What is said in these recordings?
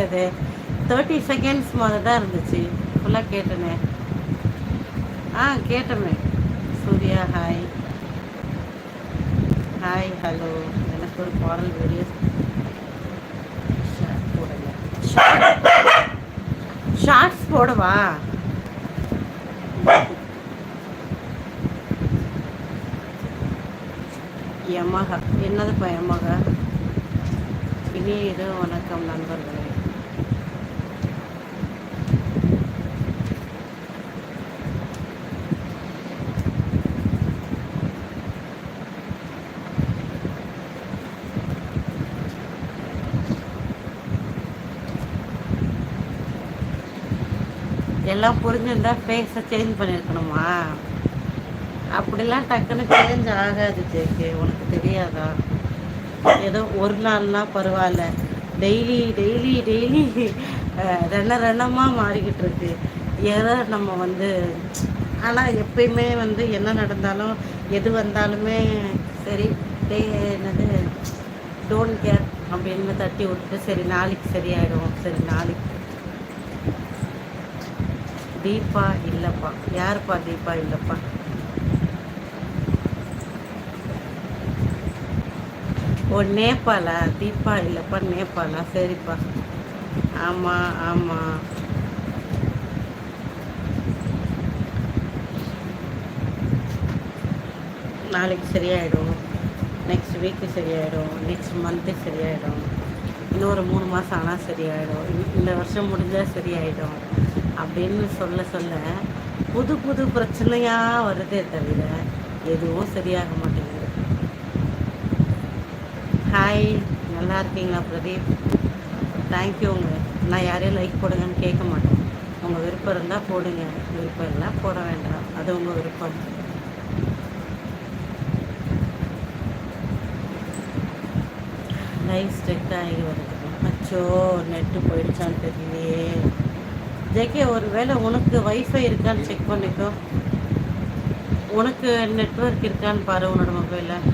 இருந்தது. Thirty seconds மாதிரி தான் இருந்துச்சு ஃபுல்லாக கேட்டேனே. ஆ கேட்டமே. சூர்யா ஹாய் ஹாய் ஹலோ எனக்கு ஒரு பாடல் வீடியோ ஷார்ட்ஸ் போடவா? எமகா என்னதுப்பா யமகா இனி இது வணக்கம் நண்பர்களே. எல்லாம் புரிஞ்சிருந்தா ஃபேஸை சேஞ்ச் பண்ணியிருக்கணுமா அப்படிலாம் டக்குன்னு சேஞ்ச் ஆகாது ஜேக்கு உனக்கு தெரியாதா? ஏதோ ஒரு நாள்னா பரவாயில்ல. டெய்லி டெய்லி டெய்லி ரெண்ண ரெண்ணமாக மாறிக்கிட்டு இருக்கு. ஏதோ நம்ம வந்து ஆனால் எப்பயுமே வந்து என்ன நடந்தாலும் எது வந்தாலுமே சரி டே என்னது டோன்ட் கேர் அப்படின்னு தட்டி விட்டுட்டு சரி நாளைக்கு சரியாயிடும். சரி நாளைக்கு. தீபா இல்லைப்பா. யாருப்பா தீபா இல்லைப்பா? ஓ நேபாளா? தீபா இல்லைப்பா நேபாளா? சரிப்பா. ஆமாம் ஆமாம் நாளைக்கு சரியாயிடும். நெக்ஸ்ட் வீக்கு சரியாயிடும். நெக்ஸ்ட் மந்த்து சரியாயிடும். இன்னொரு மூணு மாதம் ஆனால் சரியாயிடும். இந்த- இந்த வருஷம் முடிஞ்சால் சரியாயிடும். அப்படின்னு சொல்ல சொல்ல புது புது பிரச்சனையாக வருதே தவிர எதுவும் சரியாக மாட்டேங்குது. ஹாய் நல்லா இருக்கீங்களா பிரதீப்? தேங்க்யூங்க நான் யாரையும் லைக் போடுங்கன்னு கேட்க மாட்டேன். உங்கள் விருப்பம் இருந்தால் போடுங்க விருப்பம் இல்லை போட வேண்டாம். அது உங்கள் விருப்பம். லைஃப் ஸ்ட்ரெக் ஆகி வருது. அச்சோ நெட்டு போயிடுச்சான்னு தெரியலையே. ஜெகே ஒரு வேளை உனக்கு வைஃபை இருக்கான்னு செக் பண்ணிக்கோ. உனக்கு நெட்வொர்க் இருக்கான்னு பாரு உன்னோட மொபைலில்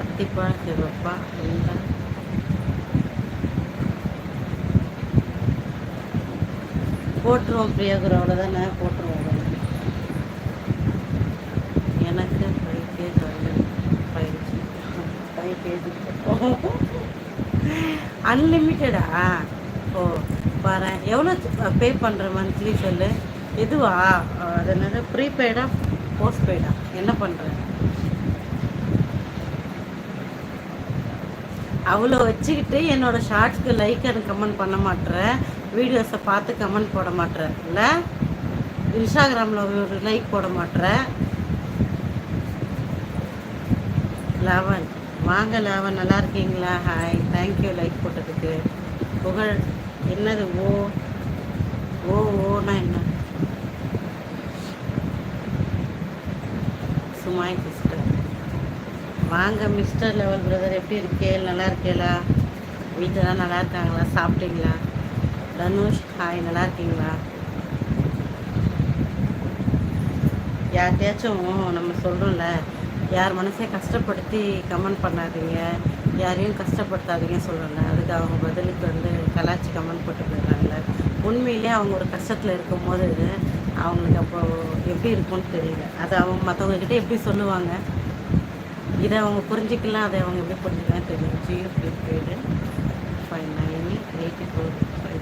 அத்திப்பழம் சிவப்பா இல்லை. போட்டுருவோம் பிரியாகுரு அவ்வளோதானே போட்டுருவோம். எனக்கு five KG five five KG அன்லிமிட்டடா ஓ பாரு எவ்வளோ பே பண்ணுற மந்த்லி சொல்லு? எதுவா? அது என்னது? ப்ரீபெய்டா போஸ்ட் பெய்டா என்ன பண்ணுற அவ்வளோ வச்சுக்கிட்டு என்னோட ஷார்ட்ஸ்க்கு லைக் அண்ட் கமெண்ட் பண்ண மாட்ற. வீடியோஸை பார்த்து கமெண்ட் போட மாட்ற. இல்லை? இன்ஸ்டாகிராமில் ஒரு லைக் போட மாட்ற. லெவன் வாங்க லாவன் நல்லா இருக்கீங்களா? ஹாய் தேங்க்யூ லைக் போட்டதுக்கு. புகழ் என்னது? ஓ ஓ ஓனா என்ன? சுமாய் சிஸ்டர் வாங்க மிஸ்டர் லெவல் பிரதர் எப்படி இருக்கே? நல்லா இருக்கேலா வீட்டிலலாம் நல்லா இருக்காங்களா? சாப்பிட்டீங்களா? தனுஷ் ஹாய் நல்லா இருக்கீங்களா? யார்கிட்டயாச்சும் நம்ம சொல்கிறோம்ல யார் மனசையும் கஷ்டப்படுத்தி கமெண்ட் பண்ணாதீங்க. யாரையும் கஷ்டப்படுத்தாதீங்க சொல்கிறாங்க அதுக்கு அவங்க பதிலுக்கு வந்து கலாச்சி கமெண்ட் போட்டு போயிடுறாங்கல்ல. உண்மையிலே அவங்க ஒரு கஷ்டத்தில் இருக்கும்போது அவங்களுக்கு அப்போ எப்படி இருக்கும்னு தெரியல. அதை அவங்க மற்றவங்கக்கிட்ட எப்படி சொல்லுவாங்க? இதை அவங்க புரிஞ்சிக்கலாம். அதை அவங்க எப்படி புரிஞ்சுக்கலாம் தெரியும் Jio prepaid five nine eighty four five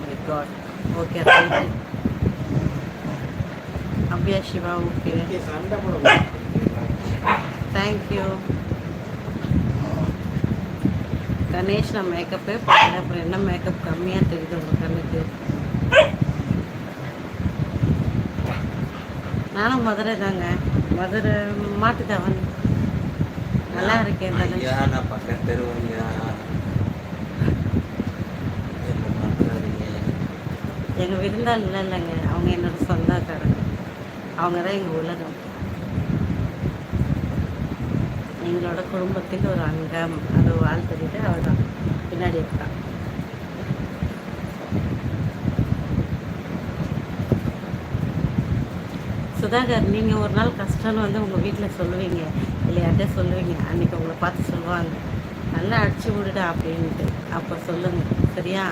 three card okay thank you Abiya Siva okay. Thank you Ganesh நான் மேக்கப்பே பண்ணல. அப்புறம் என்ன மேக்கப் கம்மியாக தெரியுது உங்கள் கண்ணுக்கு நானும் மதுரை தாங்க. மதுரை மாட்டுத்தாவன். நல்லா இருக்கேன் நான் பக்கத்து பண்றாதீங்க எங்கள் விருந்தாள் இல்லை இல்லைங்க. அவங்க என்னோட சொந்தக்காரங்க. அவங்க தான் எங்கள் உலகம் எங்களோட குடும்பத்தில் ஒரு அங்கம் அது வாழ் தெரியுது அவள் தான் பின்னாடி இருக்கான். சுதாகர் நீங்கள் ஒரு நாள் கஷ்டம்னு வந்து உங்கள் வீட்டில் சொல்லுவீங்க. இல்லையாட்டே சொல்லுவீங்க? அன்றைக்கி உங்களை பார்த்து சொல்லுவாங்க. நல்லா அடிச்சு விடுடா அப்படின்ட்டு. அப்போ சொல்லுங்கள் சரியா?